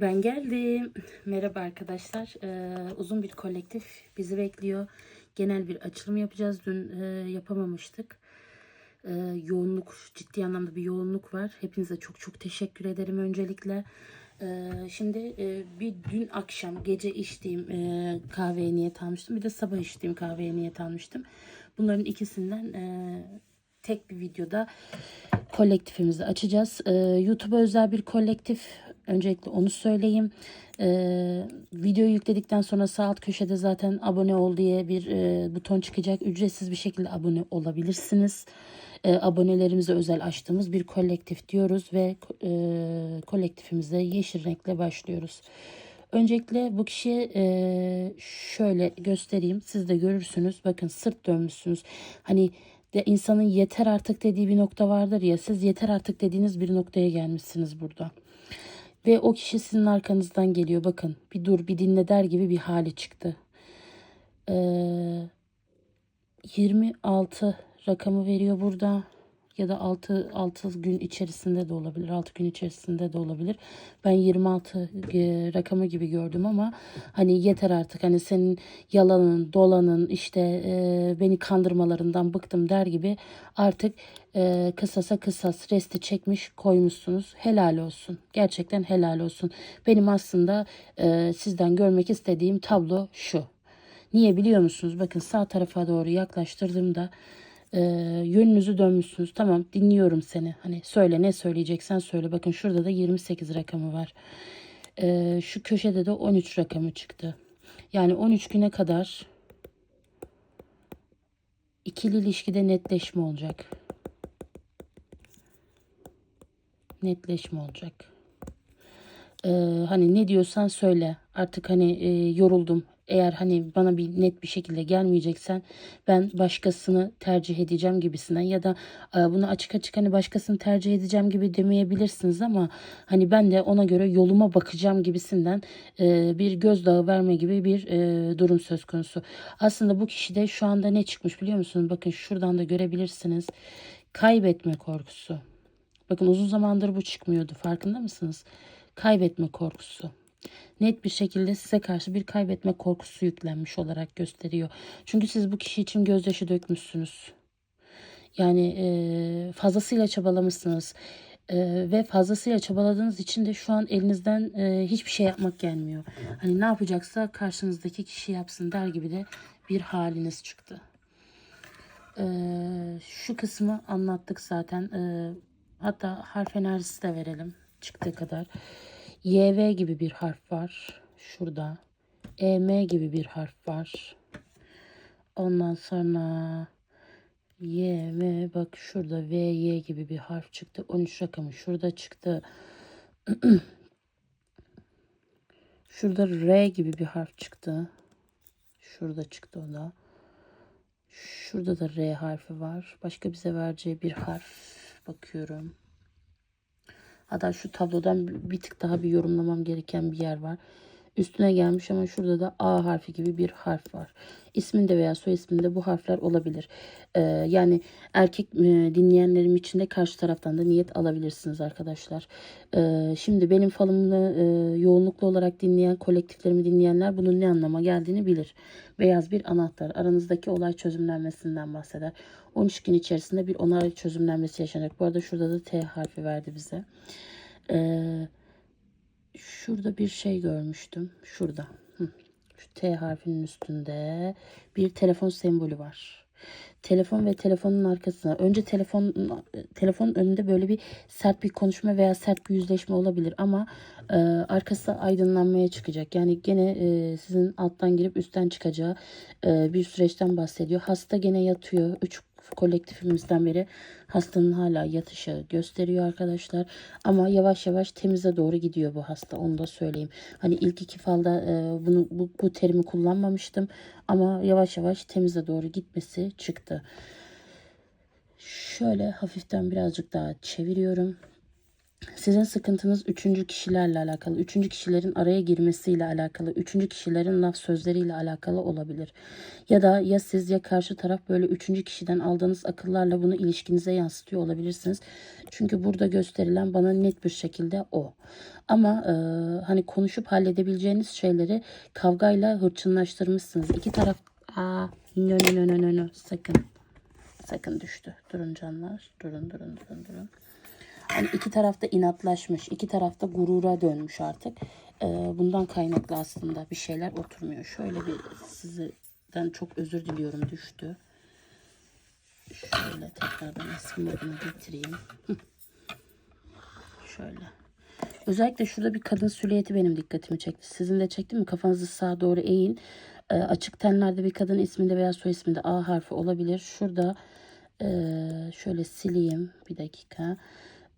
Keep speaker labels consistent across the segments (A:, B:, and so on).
A: Ben geldim. Merhaba arkadaşlar. Ee, uzun bir kolektif bizi bekliyor. Genel bir açılım yapacağız. Dün e, yapamamıştık. Ee, yoğunluk, ciddi anlamda bir yoğunluk var. Hepinize çok çok teşekkür ederim öncelikle. Ee, şimdi e, bir dün akşam gece içtiğim e, kahveye niyet almıştım. Bir de sabah içtiğim kahveye niyet almıştım. Bunların ikisinden e, tek bir videoda kolektifimizi açacağız. Ee, YouTube'a özel bir kolektif. Öncelikle onu söyleyeyim. Ee, videoyu yükledikten sonra sağ alt köşede zaten abone ol diye bir e, buton çıkacak. Ücretsiz bir şekilde abone olabilirsiniz. Ee, abonelerimize özel açtığımız bir kolektif diyoruz ve e, kolektifimize yeşil renkle başlıyoruz. Öncelikle bu kişiye e, şöyle göstereyim. Siz de görürsünüz. Bakın sırt dönmüşsünüz. Hani de insanın yeter artık dediği bir nokta vardır ya. Siz yeter artık dediğiniz bir noktaya gelmişsiniz burada. Ve o kişi sizin arkanızdan geliyor. Bakın bir dur bir dinle der gibi bir hali çıktı. Ee, 26 rakamı veriyor burada. Ya da 6, 6 gün içerisinde de olabilir. 6 gün içerisinde de olabilir. Ben 26 e, rakamı gibi gördüm ama hani yeter artık. Hani senin yalanın, dolanın, işte e, beni kandırmalarından bıktım der gibi artık e, kısasa kısas resti çekmiş koymuşsunuz. Helal olsun. Gerçekten helal olsun. Benim aslında e, sizden görmek istediğim tablo şu. Niye biliyor musunuz? Bakın sağ tarafa doğru yaklaştırdığımda e, yönünüzü dönmüşsünüz. Tamam dinliyorum seni. Hani söyle ne söyleyeceksen söyle. Bakın şurada da 28 rakamı var. E, şu köşede de 13 rakamı çıktı. Yani 13 güne kadar ikili ilişkide netleşme olacak. Netleşme olacak. Ee, hani ne diyorsan söyle. Artık hani e, yoruldum. Eğer hani bana bir net bir şekilde gelmeyeceksen ben başkasını tercih edeceğim gibisinden ya da e, bunu açık açık hani başkasını tercih edeceğim gibi demeyebilirsiniz ama hani ben de ona göre yoluma bakacağım gibisinden e, bir gözdağı verme gibi bir e, durum söz konusu. Aslında bu kişide şu anda ne çıkmış biliyor musunuz? Bakın şuradan da görebilirsiniz. Kaybetme korkusu. Bakın uzun zamandır bu çıkmıyordu. Farkında mısınız? Kaybetme korkusu. Net bir şekilde size karşı bir kaybetme korkusu yüklenmiş olarak gösteriyor. Çünkü siz bu kişi için gözyaşı dökmüşsünüz. Yani e, fazlasıyla çabalamışsınız. E, ve fazlasıyla çabaladığınız için de şu an elinizden e, hiçbir şey yapmak gelmiyor. Hani ne yapacaksa karşınızdaki kişi yapsın der gibi de bir haliniz çıktı. E, şu kısmı anlattık zaten. E, hatta harf enerjisi de verelim çıktığı kadar. YV gibi bir harf var. Şurada. EM gibi bir harf var. Ondan sonra YM bak şurada VY gibi bir harf çıktı. 13 rakamı şurada çıktı. şurada R gibi bir harf çıktı. Şurada çıktı o da. Şurada da R harfi var. Başka bize vereceği bir harf bakıyorum. Hatta şu tablodan bir tık daha bir yorumlamam gereken bir yer var. Üstüne gelmiş ama şurada da A harfi gibi bir harf var. İsminde veya soy isminde bu harfler olabilir. Ee, yani erkek e, dinleyenlerim için de karşı taraftan da niyet alabilirsiniz arkadaşlar. Ee, şimdi benim falımı e, yoğunluklu olarak dinleyen, kolektiflerimi dinleyenler bunun ne anlama geldiğini bilir. Beyaz bir anahtar aranızdaki olay çözümlenmesinden bahseder. 13 gün içerisinde bir onay çözümlenmesi yaşanacak. Bu arada şurada da T harfi verdi bize. Eee şurada bir şey görmüştüm. Şurada. Şu T harfinin üstünde bir telefon sembolü var. Telefon ve telefonun arkasına önce telefon telefonun önünde böyle bir sert bir konuşma veya sert bir yüzleşme olabilir ama e, arkası aydınlanmaya çıkacak. Yani gene e, sizin alttan girip üstten çıkacağı e, bir süreçten bahsediyor. Hasta gene yatıyor. 3 kolektifimizden beri hastanın hala yatışı gösteriyor arkadaşlar. Ama yavaş yavaş temize doğru gidiyor bu hasta. Onu da söyleyeyim. Hani ilk iki falda e, bunu bu, bu terimi kullanmamıştım. Ama yavaş yavaş temize doğru gitmesi çıktı. Şöyle hafiften birazcık daha çeviriyorum. Sizin sıkıntınız üçüncü kişilerle alakalı, üçüncü kişilerin araya girmesiyle alakalı, üçüncü kişilerin laf sözleriyle alakalı olabilir. Ya da ya siz ya karşı taraf böyle üçüncü kişiden aldığınız akıllarla bunu ilişkinize yansıtıyor olabilirsiniz. Çünkü burada gösterilen bana net bir şekilde o. Ama e, hani konuşup halledebileceğiniz şeyleri kavgayla hırçınlaştırmışsınız. İki taraf... Aa, no no no no no sakın. Sakın düştü. Durun canlar. Durun durun durun durun. Hani iki tarafta inatlaşmış, iki tarafta gurura dönmüş artık. Ee, bundan kaynaklı aslında bir şeyler oturmuyor. Şöyle bir sizden çok özür diliyorum düştü. Şöyle tekrardan eski moduna getireyim. Şöyle. Özellikle şurada bir kadın silüeti benim dikkatimi çekti. Sizin de çekti mi? Kafanızı sağa doğru eğin. Ee, açık tenlerde bir kadın isminde veya soy isminde A harfi olabilir. Şurada e, şöyle sileyim. Bir dakika.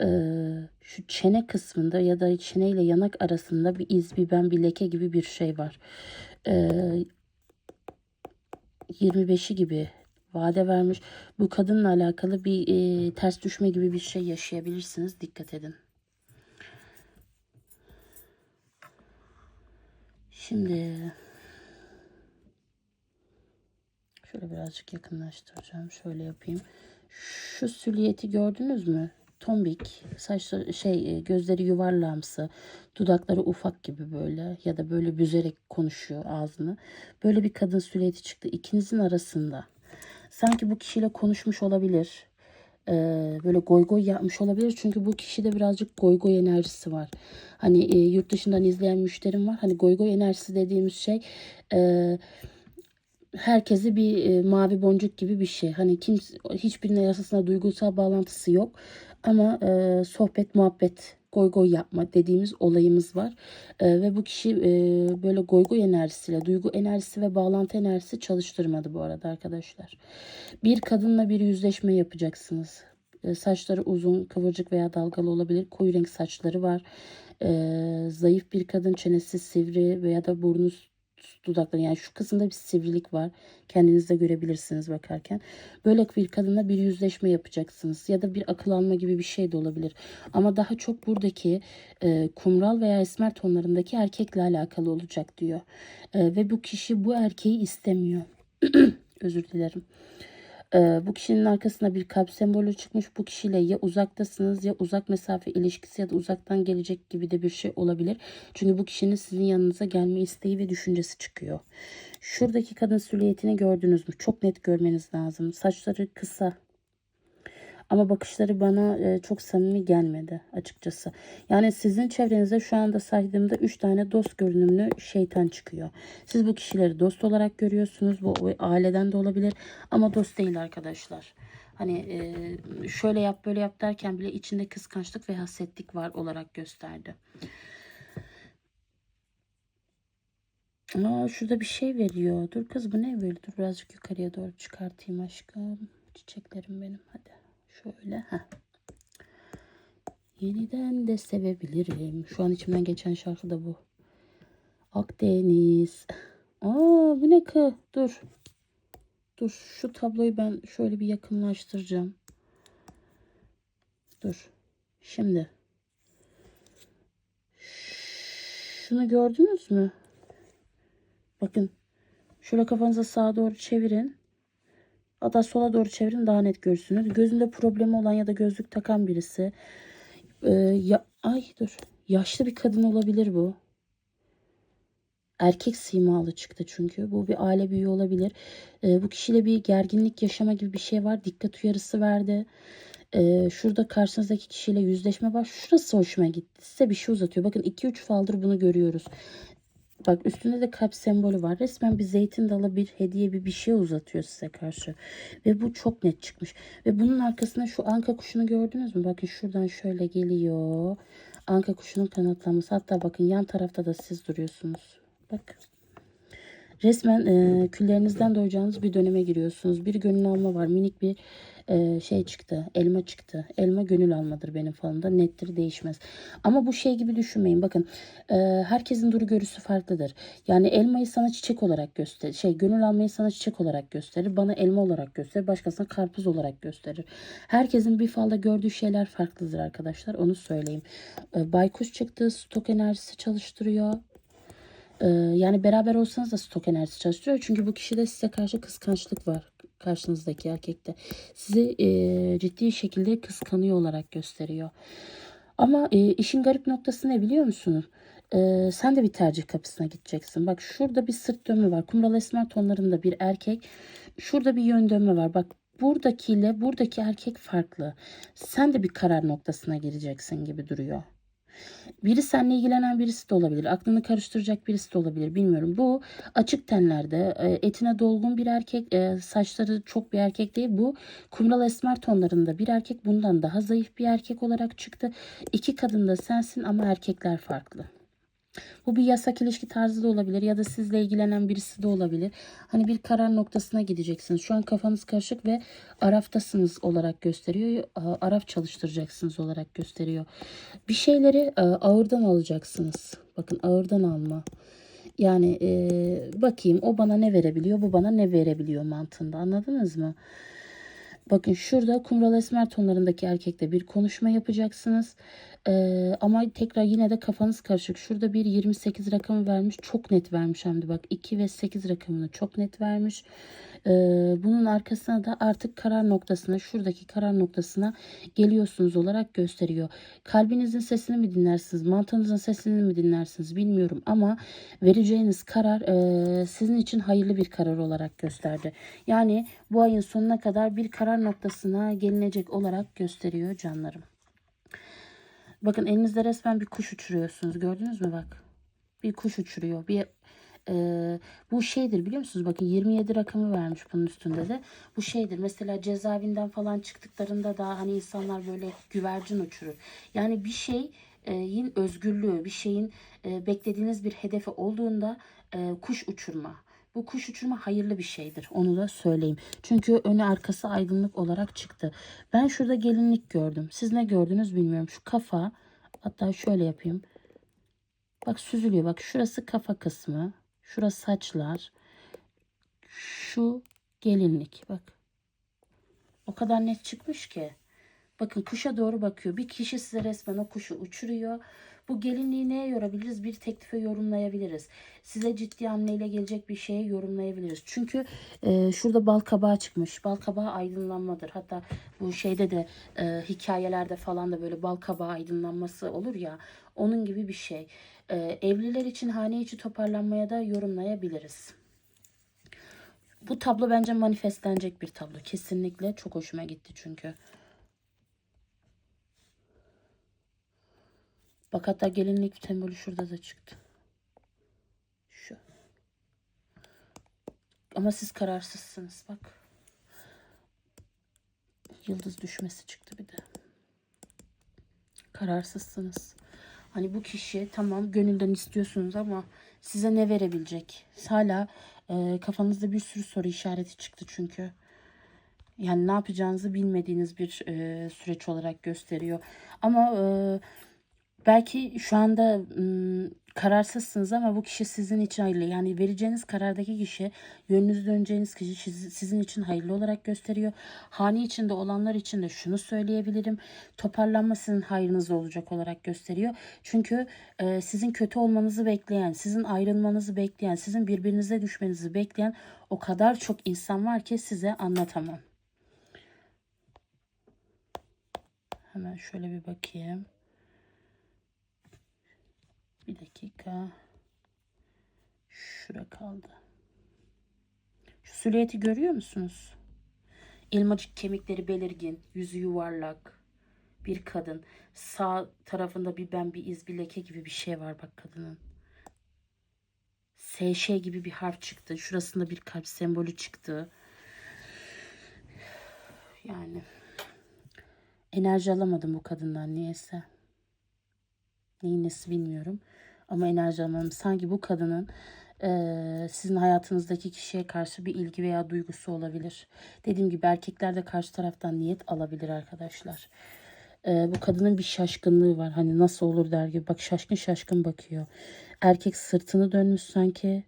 A: Ee, şu çene kısmında ya da çene ile yanak arasında bir iz, bir ben, bir leke gibi bir şey var. Ee, 25'i gibi vade vermiş. Bu kadınla alakalı bir e, ters düşme gibi bir şey yaşayabilirsiniz. Dikkat edin. Şimdi şöyle birazcık yakınlaştıracağım. Şöyle yapayım. Şu süliyeti gördünüz mü? Tombik, saçları şey e, gözleri yuvarlamsı, dudakları ufak gibi böyle ya da böyle büzerek konuşuyor ağzını. Böyle bir kadın süliyeti çıktı ikinizin arasında. Sanki bu kişiyle konuşmuş olabilir. Ee, böyle goy goy yapmış olabilir. Çünkü bu kişide birazcık goy goy enerjisi var. Hani e, yurt dışından izleyen müşterim var. Hani goy goy enerjisi dediğimiz şey e, herkesi bir e, mavi boncuk gibi bir şey. Hani kimse hiçbirinin arasında duygusal bağlantısı yok. Ama e, sohbet, muhabbet, goy goy yapma dediğimiz olayımız var. E, ve bu kişi e, böyle goy goy enerjisiyle, duygu enerjisi ve bağlantı enerjisi çalıştırmadı bu arada arkadaşlar. Bir kadınla bir yüzleşme yapacaksınız. E, saçları uzun, kıvırcık veya dalgalı olabilir. Koyu renk saçları var. E, zayıf bir kadın, çenesi sivri veya da burnu dudakları yani şu kısımda bir sivrilik var. Kendiniz de görebilirsiniz bakarken. Böyle bir kadınla bir yüzleşme yapacaksınız ya da bir akıl alma gibi bir şey de olabilir. Ama daha çok buradaki e, kumral veya esmer tonlarındaki erkekle alakalı olacak diyor. E, ve bu kişi bu erkeği istemiyor. Özür dilerim. Ee, bu kişinin arkasında bir kalp sembolü çıkmış. Bu kişiyle ya uzaktasınız ya uzak mesafe ilişkisi ya da uzaktan gelecek gibi de bir şey olabilir. Çünkü bu kişinin sizin yanınıza gelme isteği ve düşüncesi çıkıyor. Şuradaki kadın silüetini gördünüz mü? Çok net görmeniz lazım. Saçları kısa, ama bakışları bana e, çok samimi gelmedi açıkçası. Yani sizin çevrenizde şu anda saydığımda 3 tane dost görünümlü şeytan çıkıyor. Siz bu kişileri dost olarak görüyorsunuz. Bu aileden de olabilir ama dost değil arkadaşlar. Hani e, şöyle yap böyle yap derken bile içinde kıskançlık ve hasetlik var olarak gösterdi. Aa, şurada bir şey veriyor. Dur kız bu ne böyle? Dur birazcık yukarıya doğru çıkartayım aşkım. Çiçeklerim benim hadi. Şöyle. Heh. Yeniden de sevebilirim. Şu an içimden geçen şarkı da bu. Akdeniz. Aa bu ne kı? Dur. Dur şu tabloyu ben şöyle bir yakınlaştıracağım. Dur. Şimdi. Şunu gördünüz mü? Bakın. Şöyle kafanızı sağa doğru çevirin. Hatta sola doğru çevirin daha net görürsünüz. Gözünde problemi olan ya da gözlük takan birisi. Ee, ya, ay dur. Yaşlı bir kadın olabilir bu. Erkek simalı çıktı çünkü. Bu bir aile büyüğü olabilir. Ee, bu kişiyle bir gerginlik yaşama gibi bir şey var. Dikkat uyarısı verdi. Ee, şurada karşınızdaki kişiyle yüzleşme var. Şurası hoşuma gitti. Size bir şey uzatıyor. Bakın 2-3 faldır bunu görüyoruz. Bak üstünde de kalp sembolü var. Resmen bir zeytin dalı bir hediye bir bir şey uzatıyor size karşı. Ve bu çok net çıkmış. Ve bunun arkasında şu anka kuşunu gördünüz mü? Bakın şuradan şöyle geliyor. Anka kuşunun kanatlanması. Hatta bakın yan tarafta da siz duruyorsunuz. Bak. Resmen e, küllerinizden doyacağınız bir döneme giriyorsunuz. Bir gönül alma var. Minik bir e, şey çıktı. Elma çıktı. Elma gönül almadır benim falımda. Nettir değişmez. Ama bu şey gibi düşünmeyin. Bakın e, herkesin duru görüsü farklıdır. Yani elmayı sana çiçek olarak gösterir. Şey gönül almayı sana çiçek olarak gösterir. Bana elma olarak gösterir. Başkasına karpuz olarak gösterir. Herkesin bir falda gördüğü şeyler farklıdır arkadaşlar. Onu söyleyeyim. E, baykuş çıktı. Stok enerjisi çalıştırıyor. Ee, yani beraber olsanız da stok enerjisi çalıştırıyor. Çünkü bu kişide size karşı kıskançlık var karşınızdaki erkekte. Sizi e, ciddi şekilde kıskanıyor olarak gösteriyor. Ama e, işin garip noktası ne biliyor musunuz? E, sen de bir tercih kapısına gideceksin. Bak şurada bir sırt dönme var. Kumral esmer tonlarında bir erkek. Şurada bir yön dönme var. Bak buradakiyle buradaki erkek farklı. Sen de bir karar noktasına gireceksin gibi duruyor. Biri seninle ilgilenen birisi de olabilir. Aklını karıştıracak birisi de olabilir. Bilmiyorum. Bu açık tenlerde e, etine dolgun bir erkek. e, Saçları çok bir erkek değil. Bu kumral esmer tonlarında bir erkek. Bundan daha zayıf bir erkek olarak çıktı. İki kadın da sensin ama erkekler farklı. Bu bir yasak ilişki tarzı da olabilir ya da sizle ilgilenen birisi de olabilir. Hani bir karar noktasına gideceksiniz. Şu an kafanız karışık ve araftasınız olarak gösteriyor. Araf çalıştıracaksınız olarak gösteriyor. Bir şeyleri e, ağırdan alacaksınız. Bakın ağırdan alma. Yani e, bakayım o bana ne verebiliyor, bu bana ne verebiliyor mantığında anladınız mı? Bakın şurada kumral esmer tonlarındaki erkekle bir konuşma yapacaksınız. Ee, ama tekrar yine de kafanız karışık. Şurada bir 28 rakamı vermiş. Çok net vermiş hem de bak 2 ve 8 rakamını çok net vermiş. Ee, bunun arkasına da artık karar noktasına şuradaki karar noktasına geliyorsunuz olarak gösteriyor. Kalbinizin sesini mi dinlersiniz? Mantığınızın sesini mi dinlersiniz? Bilmiyorum ama vereceğiniz karar e, sizin için hayırlı bir karar olarak gösterdi. Yani bu ayın sonuna kadar bir karar noktasına gelinecek olarak gösteriyor canlarım. Bakın elinizde resmen bir kuş uçuruyorsunuz. Gördünüz mü bak? Bir kuş uçuruyor. Bir e, bu şeydir biliyor musunuz? Bakın 27 rakamı vermiş bunun üstünde de. Bu şeydir. Mesela cezaevinden falan çıktıklarında da hani insanlar böyle güvercin uçurur. Yani bir şeyin özgürlüğü, bir şeyin e, beklediğiniz bir hedefi olduğunda e, kuş uçurma. Bu kuş uçurma hayırlı bir şeydir. Onu da söyleyeyim. Çünkü önü arkası aydınlık olarak çıktı. Ben şurada gelinlik gördüm. Siz ne gördünüz bilmiyorum. Şu kafa hatta şöyle yapayım. Bak süzülüyor. Bak şurası kafa kısmı. Şurası saçlar. Şu gelinlik. Bak. O kadar net çıkmış ki. Bakın kuşa doğru bakıyor. Bir kişi size resmen o kuşu uçuruyor. Bu gelinliği neye yorabiliriz? Bir teklife yorumlayabiliriz. Size ciddi hamleyle gelecek bir şeye yorumlayabiliriz. Çünkü e, şurada bal kabağı çıkmış. Bal kabağı aydınlanmadır. Hatta bu şeyde de e, hikayelerde falan da böyle bal kabağı aydınlanması olur ya. Onun gibi bir şey. E, evliler için hane içi toparlanmaya da yorumlayabiliriz. Bu tablo bence manifestlenecek bir tablo. Kesinlikle çok hoşuma gitti çünkü. Bak hatta gelinlik sembolü şurada da çıktı. Şu. Ama siz kararsızsınız bak. Yıldız düşmesi çıktı bir de. Kararsızsınız. Hani bu kişi tamam gönülden istiyorsunuz ama size ne verebilecek? Hala e, kafanızda bir sürü soru işareti çıktı çünkü. Yani ne yapacağınızı bilmediğiniz bir e, süreç olarak gösteriyor. Ama e, belki şu anda kararsızsınız ama bu kişi sizin için hayırlı. Yani vereceğiniz karardaki kişi, yönünüzü döneceğiniz kişi siz- sizin için hayırlı olarak gösteriyor. Hane içinde olanlar için de şunu söyleyebilirim. Toparlanma sizin hayrınıza olacak olarak gösteriyor. Çünkü e, sizin kötü olmanızı bekleyen, sizin ayrılmanızı bekleyen, sizin birbirinize düşmenizi bekleyen o kadar çok insan var ki size anlatamam. Hemen şöyle bir bakayım. Bir dakika. Şura kaldı. Şu silüeti görüyor musunuz? Elmacık kemikleri belirgin, yüzü yuvarlak. Bir kadın. Sağ tarafında bir ben bir iz bir leke gibi bir şey var bak kadının. SŞ gibi bir harf çıktı. Şurasında bir kalp sembolü çıktı. Yani enerji alamadım bu kadından niyeyse. Neyin nesi bilmiyorum. Ama enerji alamadım. Sanki bu kadının Ee, sizin hayatınızdaki kişiye karşı bir ilgi veya duygusu olabilir. Dediğim gibi erkekler de karşı taraftan niyet alabilir arkadaşlar. Ee, bu kadının bir şaşkınlığı var. Hani nasıl olur der gibi. Bak şaşkın şaşkın bakıyor. Erkek sırtını dönmüş sanki.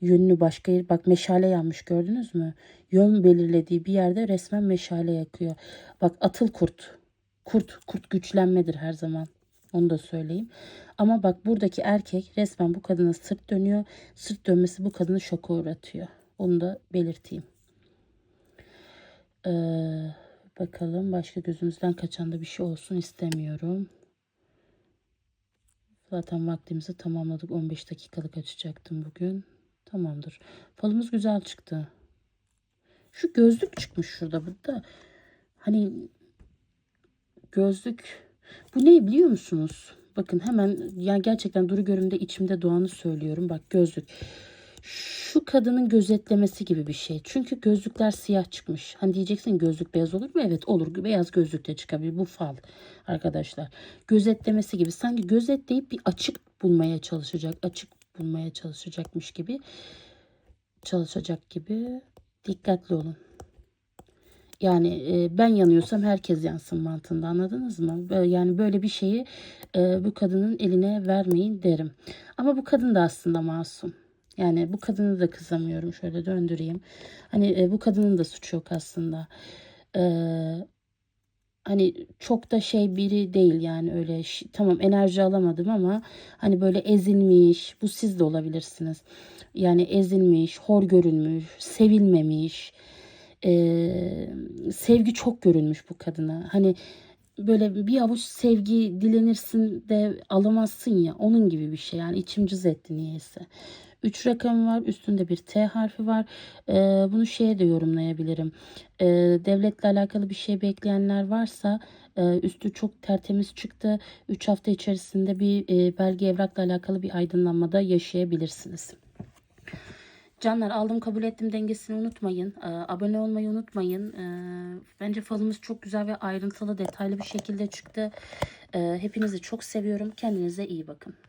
A: Yönünü başka yer. Bak meşale yanmış gördünüz mü? Yön belirlediği bir yerde resmen meşale yakıyor. Bak atıl kurt. Kurt, kurt güçlenmedir her zaman. Onu da söyleyeyim. Ama bak buradaki erkek resmen bu kadına sırt dönüyor. Sırt dönmesi bu kadını şoka uğratıyor. Onu da belirteyim. Ee, bakalım başka gözümüzden kaçan da bir şey olsun istemiyorum. Zaten vaktimizi tamamladık. 15 dakikalık açacaktım bugün. Tamamdır. Falımız güzel çıktı. Şu gözlük çıkmış şurada. Burada hani gözlük bu ne biliyor musunuz? Bakın hemen yani gerçekten duru görümde içimde doğanı söylüyorum. Bak gözlük. Şu kadının gözetlemesi gibi bir şey. Çünkü gözlükler siyah çıkmış. Hani diyeceksin gözlük beyaz olur mu? Evet olur. Beyaz gözlük de çıkabilir. Bu fal arkadaşlar. Gözetlemesi gibi. Sanki gözetleyip bir açık bulmaya çalışacak. Açık bulmaya çalışacakmış gibi. Çalışacak gibi. Dikkatli olun. Yani e, ben yanıyorsam herkes yansın mantığında anladınız mı? Yani böyle bir şeyi e, bu kadının eline vermeyin derim. Ama bu kadın da aslında masum. Yani bu kadını da kızamıyorum. Şöyle döndüreyim. Hani e, bu kadının da suçu yok aslında. Eee hani çok da şey biri değil yani öyle tamam enerji alamadım ama hani böyle ezilmiş bu siz de olabilirsiniz. Yani ezilmiş, hor görülmüş, sevilmemiş, eee, sevgi çok görülmüş bu kadına. Hani böyle bir avuç sevgi dilenirsin de alamazsın ya onun gibi bir şey yani içim cız etti niyeyse. 3 rakam var üstünde bir T harfi var Ee, bunu şeye de yorumlayabilirim Ee, devletle alakalı bir şey bekleyenler varsa e, üstü çok tertemiz çıktı 3 hafta içerisinde bir e, belge evrakla alakalı bir aydınlanmada yaşayabilirsiniz. Canlar aldım kabul ettim dengesini unutmayın. Ee, abone olmayı unutmayın. Ee, bence falımız çok güzel ve ayrıntılı detaylı bir şekilde çıktı. Ee, hepinizi çok seviyorum. Kendinize iyi bakın.